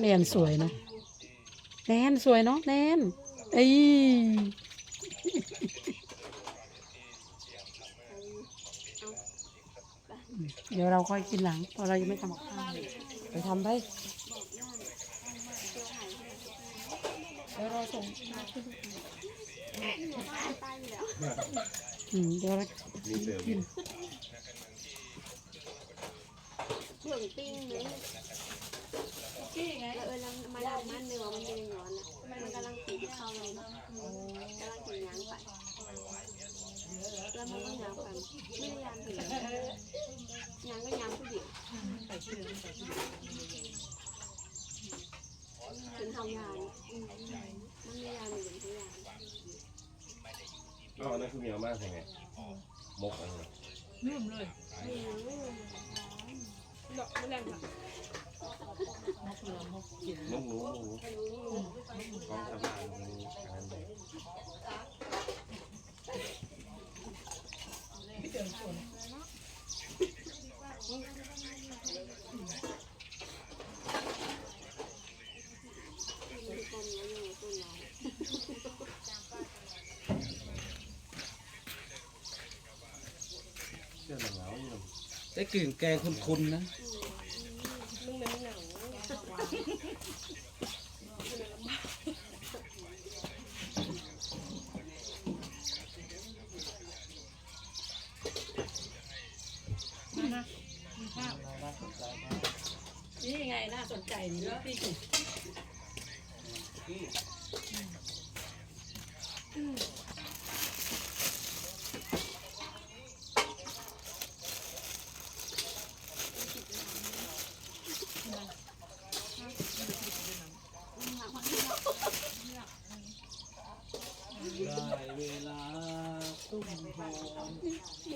แนนสวยนะแนนสวยเนาะแนนเอ้เดี๋ยวเราค่อยกินหลังเพราะเรายังไม่ทำกับข้าวไปทำไปเดี๋ยวเราส่งอืมเดี๋ยวเรามีเสริมเผืองปิ้งเลยแล้วเออแล้ว มาดามมันเนื้อมันเป็นอย่างนั้นนะมันกำลังสีเข้าเลยเนาะกำลังสียางไปแล้วมันก็ยางไปไม่ได้ยางถึงยางก็ยางผู้หญิงถึงทำงานมันไม่ยางหนึ่งทุกอย่างอ๋อนั่นคือเมียมากใช่ไหมมกอะไรลืมเลย มกหนูมกหนูของสบายมีการเลยมีคนแล้วอยู่ต้นเราเสื้อหนาวนี่ได้กลิ่นแกงคุ้นๆนะ น่าสนใจนี่พี่จุ๊บ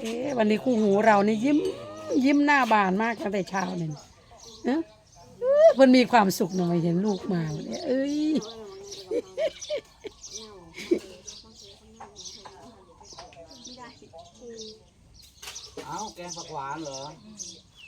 เอ๊ะวันนี้คู่หูเรานี่ยิ้ม ยิ้มหน้าบานมากตั้งแต่เช้าเนี่ยเอ๊ะ มันมีความสุขหน่อยเห็นลูกมาเนี่ยเอ้ยเอาแกงผักหวานเหรอ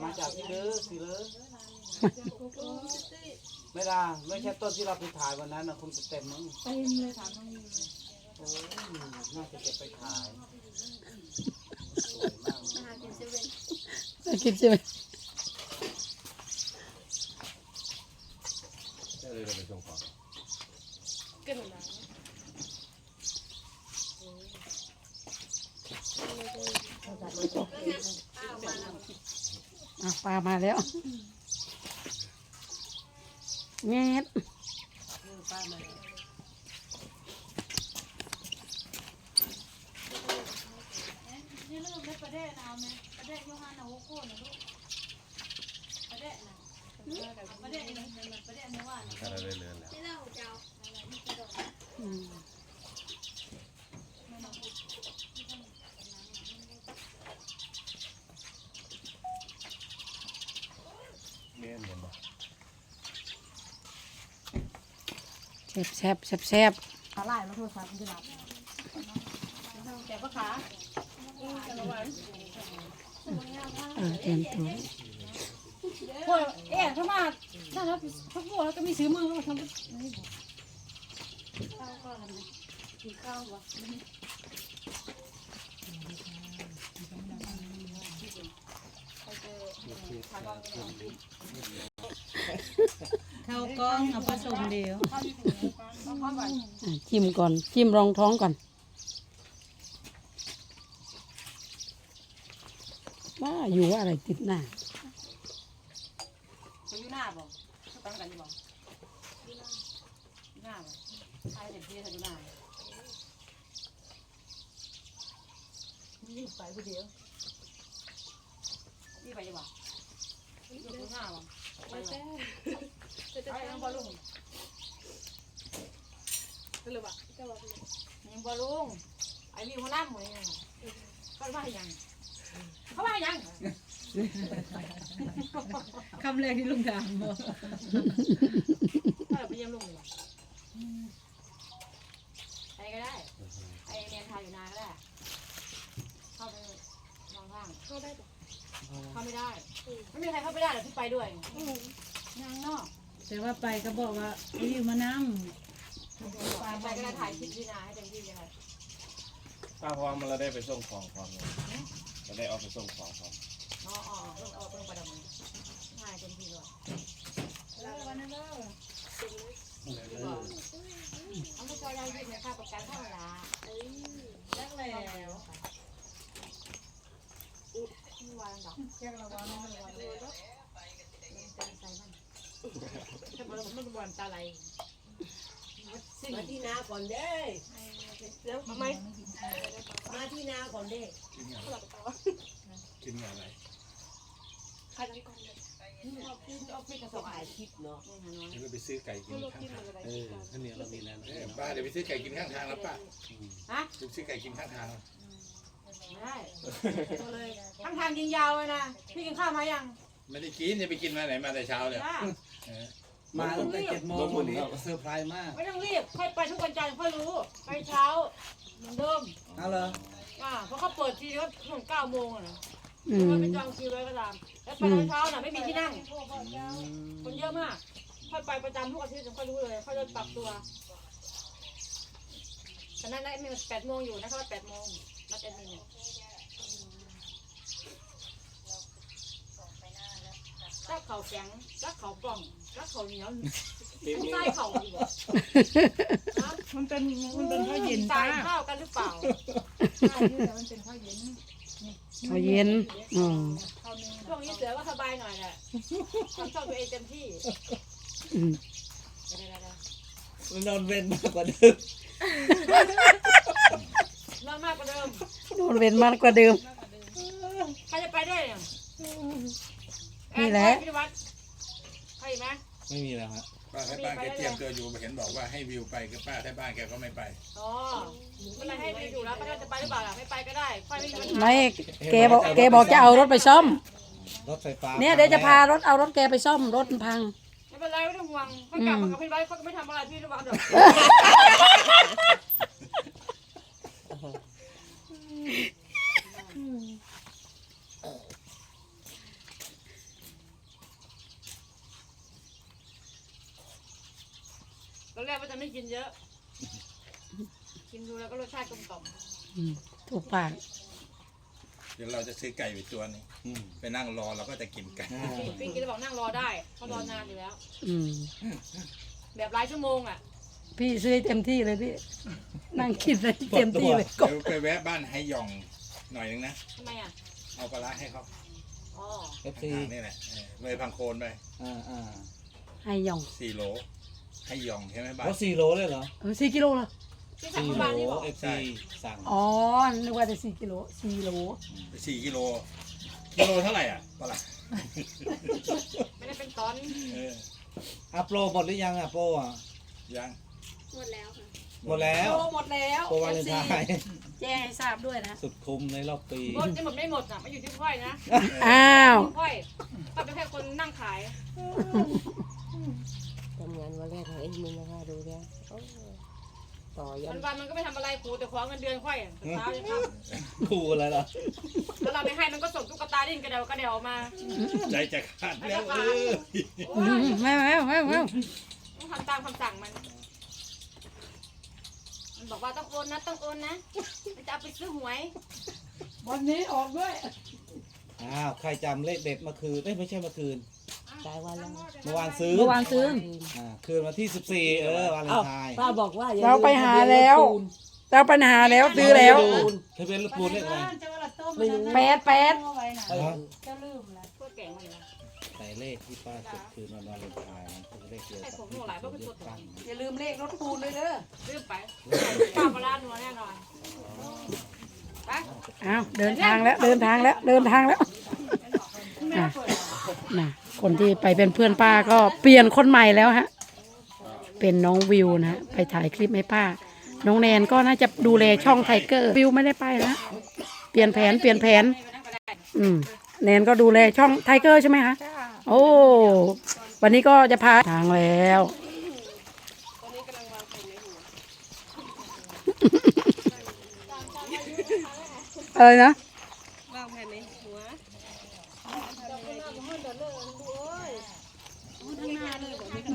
มาจากที่เลือสิเลอไม่ได้ไม่ใช่ต้นที่เราไปถ่ายวันนั้นนะคุณจะเต็มมั้งเต็มเลยถามน้องยูเลยโอ้ยน่าจะเก็บไปขายสวยมากมากินเซเว่นน่าคิดใช่ไหม ก็เลยเราไปส่งของ อะป ลามาแล้วแงดนี่ลูกได้ประเด็นเอาไหมประเด็นยูฮานาโฮโกนะลูกประเด็นนะประเด็นนี่มันประเด็นเมื่อวานก็เราเลยเลื่อนแล้วไม่เล่าเจ้าอืม เมียนเหมือนบ่ แซ่บแซ่บแซ่บขาไล่แล้วโทรศัพท์มันจะหลับแกก็ขาเออเตรียมตัวพวกเอ๊ะถ้ามาถ้าเราพักพวกแล้วก็มีซื้อมือมาทำข้าวก็อะไรนะกินข้าววะ ข้าวกล้องเอาผสมเดียวอะจิ้มก่อนจิ้มรองท้องก่อนว่าอยู่ว่าอะไรติดหน้าเขาอยู่หน้าบ่เขาตั้งกันอยู่บ่อยู่หน้าบ่ใครเด็กที่เขาอยู่หน้านี่ไปผู้เดียวนี่ไปยังบ่อยู่หน้าบ่ไป บ่ไปยังบ่ลุงยังบ่ลุงไอ้มีหัวหน้าหมวยยังเขาว่ายังเขาว่ายังคำแรกที่ลุงถามบอกถ้าเราไปเยี่ยมลุงดีกว่าไปก็ได้ไอเรียนไทยอยู่นานก็ได้ เข้าไปมองข้างเข้าได้ปะเข้าไม่ได้ ไม่มีใครเข้าไปได้หรอกที่ไปด้วยยังเนาะ แต่ว่าไปก็บอกว่าไอ้อยู่มานั่งไปก็ได้ถ่ายคลิปที่นาให้เต็มที่เลยถ้าพร้อมมันเราได้ไปส่งของพร้อมเลยเราได้เอาไปส่งของพร้อมอ๋ออ๋อเพิ่งเอาเพิ่งประดมถ่ายเต็มที่เลยแล้ววันนั้นก็เอาไม่จอยายยืดเนี่ยค่าประกันเท่าไหร่ละเอ้ยแรกแล้วที่วางดอกแรกระวังนะระวังเรือรถเต็มใจมันถ้า บอกมันบอลตาไหลสิ่งมาที่นาก่อนเด้แล้วทำไมมาที่นาก่อนเด้กินอย่างกินอย่างไรใครต้องก่อนเลยเอาขึ้นเอาไปกระสอบถ่ายคลิปเนาะไม่หาน้อยเดี๋ยวเราไปซื้อไก่กินไม่รู้ข้างกินทางอะไรเออข้าวเหนียวเรามีแล้วเออป้าเดี๋ยวไปซื้อไก่กินข้างทางแล้วป้าฮะไปซื้อไก่กินข้างทางไม่ได้ตัวเลยทั้งทางยิงยาวเลยนะ พี่กินข้าวมายัง ไม่ได้กินจะไปกินมาไหนมาแต่เช้าเลยจ้าเออ มาตั้งแต่เจ็ดโมงวันนี้เซอร์ไพรส์มากไม่ต้องรีบ ค่อยไปทุกวันจันทร์ค่อยรู้ ไปเช้าเหมือนเดิมเอาเหรออ่าเพราะเขาเปิดทีก็ถึงเก้าโมงอะนะอืมมันไปจองคิวไว้ก็ตาม แล้วไปตอนเช้าน่ะไม่มีที่นั่ง คนเยอะมาก ค่อยไปประจำทุกอาทิตย์ถึงค่อยรู้เลย ค่อยเริ่มปรับตัวแต่นั้นได้มีแปดโมงอยู่นะเขาว่าแปดโมงนัดแอดมินเนี่ยรักเขาแข็งรักเขาป่องรั กเขาเหนียวใต้เขาอยู่อะฮะมันเป็นมันเป็นข้าวเย็นตาป้ายข้าวกันหรือเปล่าข้าวเย็นแต่มันเป็นข้าวเย็นข้าวเย็นอืมข้าวเนื้อช่วงนี้เสือก็สบายหน่อยแหละทำชอบตัวเองเต็มที่อืมเดี๋ยวๆมันนอนเว้นมากกว่าเดิมๆนอนมากกว่าเดิมโดนเว้นมากกว่าเดิมใครจะไปด้วยเนี่ยนี่แหละแอนไปที่วัดใครอีกไหม ไม่มีแล้วฮะป้าให้ป้าแกเตรียมตัวอยู่เห็นบอกว่าให้วิวไปกับป้าถ้าบ้านแกก็ไม่ไปอ๋อไม่เป็นไรให้ไปอยู่แล้วป้าจะไปหรือเปล่าล่ะไม่ไปก็ได้ค่อยไม่มีปัญหาไม่แกบอกแกบอกจะเอารถไปซ่อม รถไฟฟ้าเนี่ยเดี๋ยวจะพารถเอารถแกไปซ่อมรถมันพัง ไม่เป็นไรไม่ต้องห่วงค่อยกลับมากับพี่ไว้เขาก็ไม่ทำอะไรพี่ระวังเดี๋ยวตอนแรกว่าจะ ไม่กินเยอะ กินดูแล้วก็รสชาติกลมกล่อมอืมถูกปากเดี๋ยวเราจะซื้อไก่ไปตัวหนึงอืมไปนั่งรอเราก็จะกินไก่อ่าพี่กินแล้วบอกนั่งรอได้เขารอนานอยู่แล้ว อืม แบบหลายชั่วโมงอะพี่ซื้อให้เต็มที่เลยพี่ นั่งกินเลยเต็มที่เลยกบเดี๋ยวไปแวะบ้านไฮยองหน่อยนึงนะ ทำไมอะเอาปลาร้าให้เขาอ๋อ เอฟซีทางๆนี่แหละเออเลยพังโคนไปอ่าอ่าให้ยองสี่โล ไฮยองใช่ไหมบ้าน เขาสี่โลเลยเหรอเออสี่กิโลเหรอที่สั่งสี่เมื่อโลวานนี่บอกเอฟซีสั่งอ๋อนึกว่าจะสี่กิโลสี่โลสี่กิโลกิโลเท่าไหร่อะปลาร้าไม่ได้เป็นตอนเอออะโปรหมดหรือยังอะโปรอะยังหมดแล้วค่ะหมดแล้ว โลหมดแล้วโปรวาเลนไทน์แจ้งให้ทราบด้วยนะ สุดคุ้มในรอบปี หมดจะหมดไม่หมดอะไม่อยู่ที่ค่อยนะอ้าวค่อยค่อยเป็นแค่คนนั่งขาย ทำงานวันแรกของเอ็มมินนะคะดูเนี่ยโอ้ต่อยัวันนวันๆมันก็ไม่ทำอะไรกูแต่ขอเงินเดือนค่อยอะเช้าจะทคู่อะไรเหรอำแล้วเราไม่ให้มันก็ส่งตุ๊กตาดิ้นกระเดวกระเดวมาใจจะขาดแล้วเออโอ้อืยมไม่ไม่ไม่ไม่ต้องทำตามคำสั่งมัน มันบอกว่าต้องโอนนะต้องโอนนะมันจะเอาไปซื้อหวยวันนี้ออกด้วยอ้าวใครจำเลขเด็ดเมื่อคืนเอ้ยไม่ใช่เมื่อคืน ตายวันแล้วเมื่อวานซื้อเมื่อวานซื้ออ่าคืนวันที่สิบสี่เออวาเลนไทน์ป้าบอกว่าอย่เราไปหาแล้ว เราปัญหาแล้วซื้อแล้วทะเบียนรถปูนเลขอะไรจะว่าละต้มแปดแปดเอาไว้นะเออจะลืมละพวกแก่งมันนะแต่เลขที่ป้าจดคืนวันวาเลนไทน์มันคือเลขเดียวไอ้กับผมหัวหลายเพราะเป็นตัวตตั้นงอย่าลืมเลขรถปูนเลยเด้อลืมไปข้าวปลาร้านัวแน่นอนไปอ้าวเดินทางแล้วเดินทางแล้วเดินทางแล้วอะ นะคนที่ไปเป็นเพื่อนป้าก็เปลี่ยนคนใหม่แล้วฮะ เป็นน้องวิวนะฮะไปถ่ายคลิปให้ป้า น้องแนนก็น่าจะดูแลช่องไทเกอร์ วิวไม่ได้ไปนะ เปลี่ยนแผนเปลี่ยนแผน อืม แนนก็ดูแลช่องไทเกอร์ใช่ไหมคะ โอ้ วันนี้ก็จะพาทางแล้วอะไรนะ วางแผนในหัว อ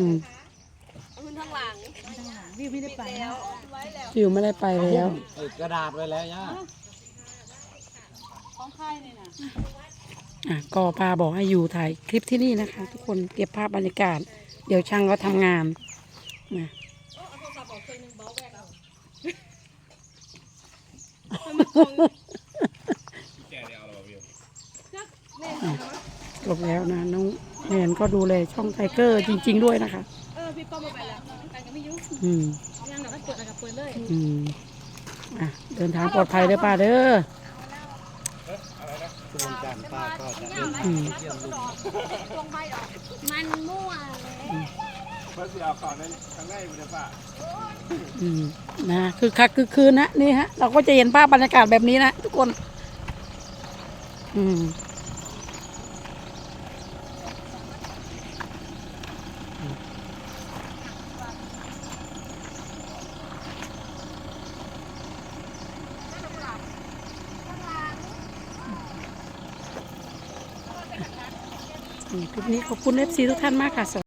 อืม มันข้างหลัง วิวไม่ได้ไปนะ วิว ไม่ได้ไปแล้วเอ้ยกระดาษไว้แล้วย่าของค่ายนี่นะอะก็ป้าบอกให้อยู่ถ่ายคลิปที่นี่นะคะ ทุกคนเก็บภาพบรรยากาศ เดี๋ยวช่างเขาทำงานนะแกได้เอาเราวิวจบแล้วนะน้องแนนก็ดูแลช่องไทเกอร์จริง ๆ ด้วยนะคะเออ พี่ป้อมมาไปแล้วไปกันไม่ยุ่งอืมงานหนักก็เปิดอะไรกับเปิดเลยอืมอะเดินทางปลอดภัยเด้อป้าเด้อทุกวันจันทร์ป้าก็จะอืมเยี่ยมลุงมันมั่วเลยเพื่อที่เอาข่าวนั้นข้างในไปเลยป่ะอืมนะคือคักคือคืนนะนี่ฮะ เราก็จะเห็นภาพบรรยากาศแบบนี้นะทุกคน อืมอืม คลิปนี้ขอบคุณเอฟซีทุกท่านมากค่ะ